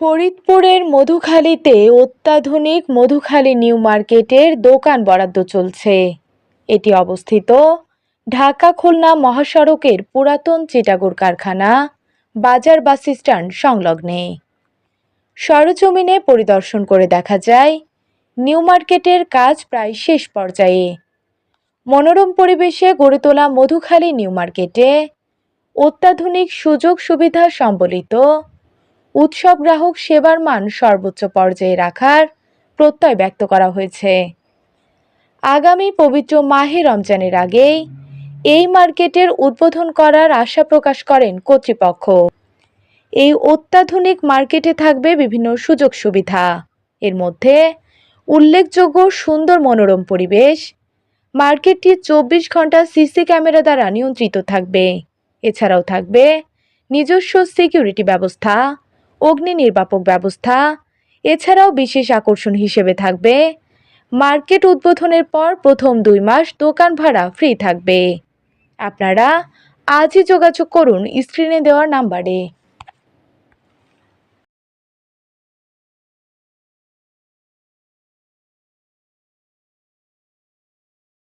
ফরিদপুরের মধুখালীতে অত্যাধুনিক মধুখালী নিউ মার্কেটের দোকান বরাদ্দ চলছে। এটি অবস্থিত ঢাকা খুলনা মহাসড়কের পুরাতন চিটাগোর কারখানা, বাজার বাস স্ট্যান্ড সংলগ্নে। সরজমিনে পরিদর্শন করে দেখা যায়, নিউ মার্কেটের কাজ প্রায় শেষ পর্যায়ে। মনোরম পরিবেশে গড়ে তোলা মধুখালী নিউ মার্কেটে অত্যাধুনিক সুযোগ সুবিধা সম্বলিত উৎসব গ্রাহক সেবার মান সর্বোচ্চ পর্যায়ে রাখার প্রত্যয় ব্যক্ত করা হয়েছে। আগামী পবিত্র মাহে রমজানের আগেই এই মার্কেটের উদ্বোধন করার আশা প্রকাশ করেন কর্তৃপক্ষ। এই অত্যাধুনিক মার্কেটে থাকবে বিভিন্ন সুযোগ সুবিধা। এর মধ্যে উল্লেখযোগ্য সুন্দর মনোরম পরিবেশ মার্কেটটি চব্বিশ ঘণ্টা সিসি ক্যামেরা দ্বারা নিয়ন্ত্রিত থাকবে। এছাড়াও থাকবে নিজস্ব সিকিউরিটি ব্যবস্থা অগ্নি নির্বাপক ব্যবস্থা। এছাড়াও বিশেষ আকর্ষণ হিসেবে থাকবে, মার্কেট উদ্বোধনের পর প্রথম দুই মাস দোকান ভাড়া ফ্রি থাকবে। আপনারা আজই যোগাযোগ করুন স্ক্রিনে দেওয়ার নাম্বারে।